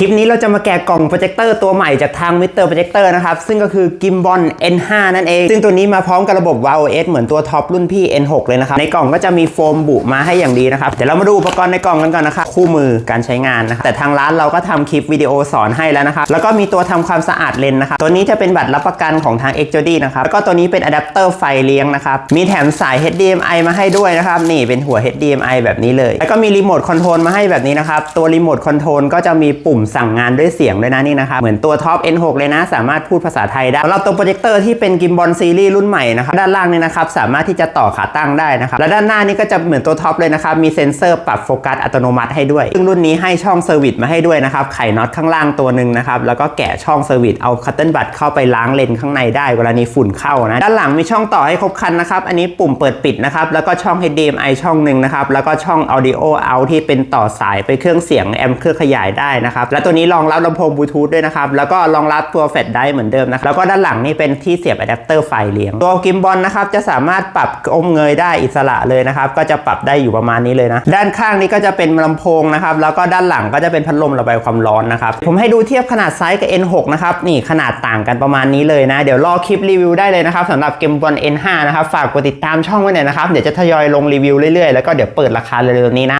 คลิปนี้เราจะมาแกะกล่องโปรเจคเตอร์ตัวใหม่จากทางมิเตอร์โปรเจคเตอร์นะครับ ซึ่งก็คือ Gimbal N5 นั่นเอง ซึ่งตัวนี้มาพร้อมกับระบบ Wow OS เหมือนตัวท็อปรุ่นพี่ N6 เลยนะครับ ในกล่องก็จะมีโฟมบุมาให้อย่างดีนะครับ เดี๋ยวเรามาดูอุปกรณ์ในกล่องกันก่อนนะครับ คู่มือการใช้งานนะครับ แต่ทางร้านเราก็ทำคลิปวิดีโอสอนให้แล้วนะครับ แล้วก็มีตัวทำความสะอาดเลนนะครับ ตัวนี้จะเป็นบัตรรับประกันของทาง x j o d y นะครับ แล้วก็ตัวนี้เป็นอะแดปเตอร์ไฟเลี้ยงนะครับ มีแถมสาย HDMI มาให้ด้วยนะครับ นี่เป็นหัว HDMI แบบนี้เลย แล้วก็มีรีโมทคอนโทรลมาให้แบบนี้นะครับ ตัวรีโมทคอนโทรลก็จะมีปุ่มสั่งงานด้วยเสียงด้วยนะนี่นะครับ เหมือนตัวท็อป N6 เลยนะ สามารถพูดภาษาไทยได้สำหรับตัวโปรเจคเตอร์ที่เป็นกิมบอลซีรีส์รุ่นใหม่นะครับ ด้านล่างนี่นะครับ สามารถที่จะต่อขาตั้งได้นะครับ และด้านหน้านี่ก็จะเหมือนตัวท็อปเลยนะครับ มีเซ็นเซอร์ปรับโฟกัสอัตโนมัติให้ด้วย ซึ่งรุ่นนี้ให้ช่องเซอร์วิสมาให้ด้วยนะครับ ไขน็อตข้างล่างตัวหนึ่งนะครับ แล้วก็แกะช่องเซอร์วิส เอาคัตเติลบัตเข้าไปล้างเลนข้างในได้เวลานี้ฝุ่นเข้านะ ด้านหลังมีช่องต่อให้ครบคันนะครับ อันนี้ปุ่มเปิดปิดนะครับ แล้วก็ช่อง HDMI ช่องหนึ่งนะครับ แล้วก็ช่อง Audio Out ที่เป็นต่อสายไปเครื่องเสียงแอมป์เครื่องขยายได้นะครับและตัวนี้รองรับลำโพงบลูทูธด้วยนะครับ แล้วก็รองรับตัวแฟลชไดร์เหมือนเดิมนะครับ แล้วก็ด้านหลังนี่เป็นที่เสียบอะแดปเตอร์ไฟเลี้ยง ตัวกิมบอลนะครับจะสามารถปรับอมเงยได้อิสระเลยนะครับ ก็จะปรับได้อยู่ประมาณนี้เลยนะ ด้านข้างนี้ก็จะเป็นลำโพงนะครับ แล้วก็ด้านหลังก็จะเป็นพัดลมระบายความร้อนนะครับ ผมให้ดูเทียบขนาดไซส์กับ N6 นะครับ นี่ขนาดต่างกันประมาณนี้เลยนะ เดี๋ยวรอคลิปรีวิวได้เลยนะครับสำหรับเกมบอล N5 นะครับ ฝากกดติดตามช่องไว้หน่อยนะครับ เดี๋ยวจะทยอยลงรีวิวเรื่อยๆ แล้วก็เดี๋ยวเปิดราคาเร็วๆนี้นะ